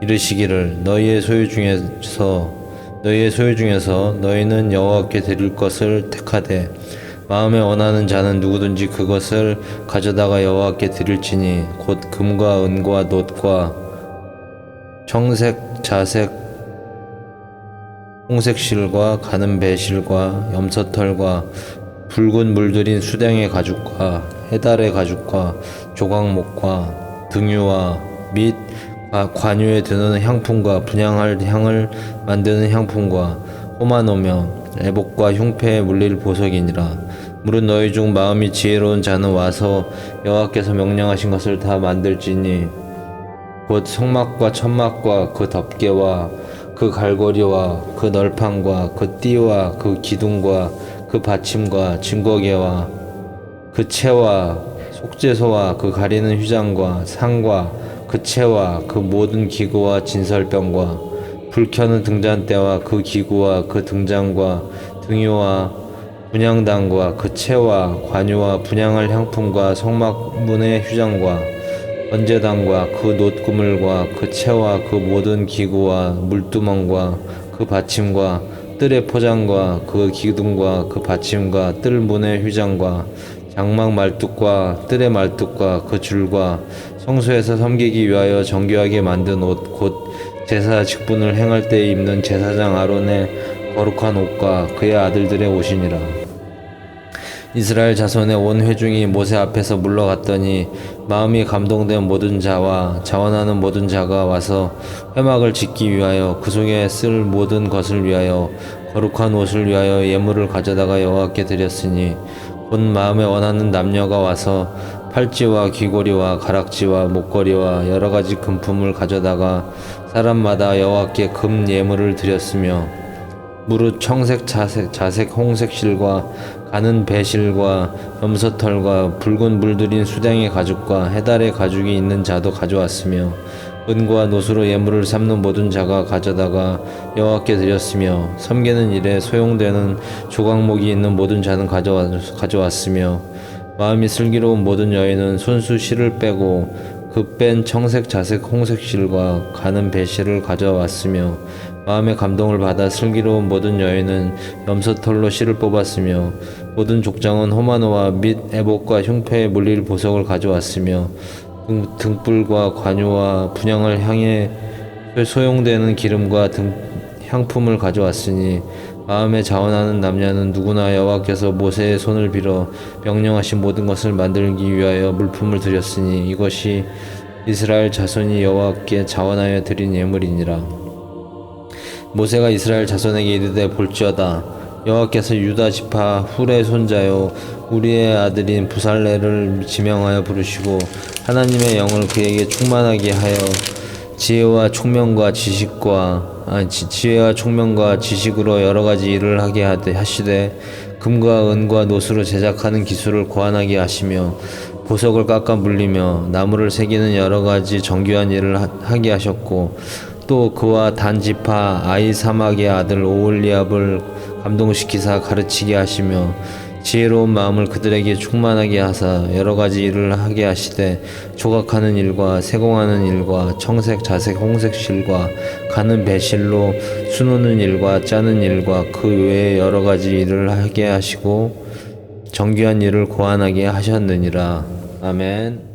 이르시기를 너희의 소유 중에서 너희의 소유 중에서 너희는 여호와께 드릴 것을 택하되 마음에 원하는 자는 누구든지 그것을 가져다가 여호와께 드릴지니 곧 금과 은과 놋과 청색 자색 홍색 실과 가는 배실과 염소털과 붉은 물들인 수댕의 가죽과 해달의 가죽과 조각목과 등유와 및 과- 관유에 드는 향품과 분향할 향을 만드는 향품과 호마노며 애복과 흉패에 물릴 보석이니라. 물은 너희 중 마음이 지혜로운 자는 와서 여호와께서 명령하신 것을 다 만들지니 곧 성막과 천막과 그 덮개와 그 갈고리와 그 널판과 그 띠와 그 기둥과 그 받침과 증거개와 그 채와 속죄소와 그 가리는 휘장과 상과 그 채와 그 모든 기구와 진설병과 불 켜는 등잔대와 그 기구와 그 등잔과 등유와 분향단과 그 채와 관유와 분향할 향품과 성막문의 휴장과 번제단과 그 놋그물과 그 채와 그 모든 기구와 물두멍과 그 받침과 뜰의 포장과 그 기둥과 그 받침과 뜰 문의 휘장과 장막 말뚝과 뜰의 말뚝과 그 줄과 성소에서 섬기기 위하여 정교하게 만든 옷 곧 제사 직분을 행할 때 입는 제사장 아론의 거룩한 옷과 그의 아들들의 옷이니라. 이스라엘 자손의 온 회중이 모세 앞에서 물러갔더니 마음이 감동된 모든 자와 자원하는 모든 자가 와서 회막을 짓기 위하여 그 속에 쓸 모든 것을 위하여 거룩한 옷을 위하여 예물을 가져다가 여호와께 드렸으니 곧 마음에 원하는 남녀가 와서 팔찌와 귀고리와 가락지와 목걸이와 여러 가지 금품을 가져다가 사람마다 여호와께 금 예물을 드렸으며 무릇 청색 자색, 자색 홍색 실과 가는 배실과 염소털과 붉은 물들인 수댕의 가죽과 해달의 가죽이 있는 자도 가져왔으며 은과 노수로 예물을 삼는 모든 자가 가져다가 여호와께 드렸으며 섬기는 일에 소용되는 조각목이 있는 모든 자는 가져왔으며 마음이 슬기로운 모든 여인은 손수 실을 빼고 그 뺀 청색 자색 홍색 실과 가는 배실을 가져왔으며 마음의 감동을 받아 슬기로운 모든 여인은 염소털로 실을 뽑았으며 모든 족장은 호마노와 및 애복과 흉패에 물릴 보석을 가져왔으며 등, 등불과 관유와 분양을 향해 소용되는 기름과 등 향품을 가져왔으니 마음에 자원하는 남녀는 누구나 여호와께서 모세의 손을 빌어 명령하신 모든 것을 만들기 위하여 물품을 드렸으니 이것이 이스라엘 자손이 여호와께 자원하여 드린 예물이니라. 모세가 이스라엘 자손에게 이르되 볼지어다 여호와께서 유다 지파 훌의 손자요 우리의 아들인 부살레를 지명하여 부르시고 하나님의 영을 그에게 충만하게 하여 지혜와 총명과 지식과 아, 지, 지혜와 총명과 지식으로 여러 가지 일을 하게 하시되 금과 은과 노수로 제작하는 기술을 고안하게 하시며 보석을 깎아 물리며 나무를 새기는 여러 가지 정교한 일을 하, 하게 하셨고 또 그와 단지파 아이 사막의 아들 오올리압을 감동시키사 가르치게 하시며 지혜로운 마음을 그들에게 충만하게 하사 여러 가지 일을 하게 하시되 조각하는 일과 세공하는 일과 청색 자색 홍색 실과 가는 배실로 수놓는 일과 짜는 일과 그 외에 여러 가지 일을 하게 하시고 정교한 일을 고안하게 하셨느니라 아멘.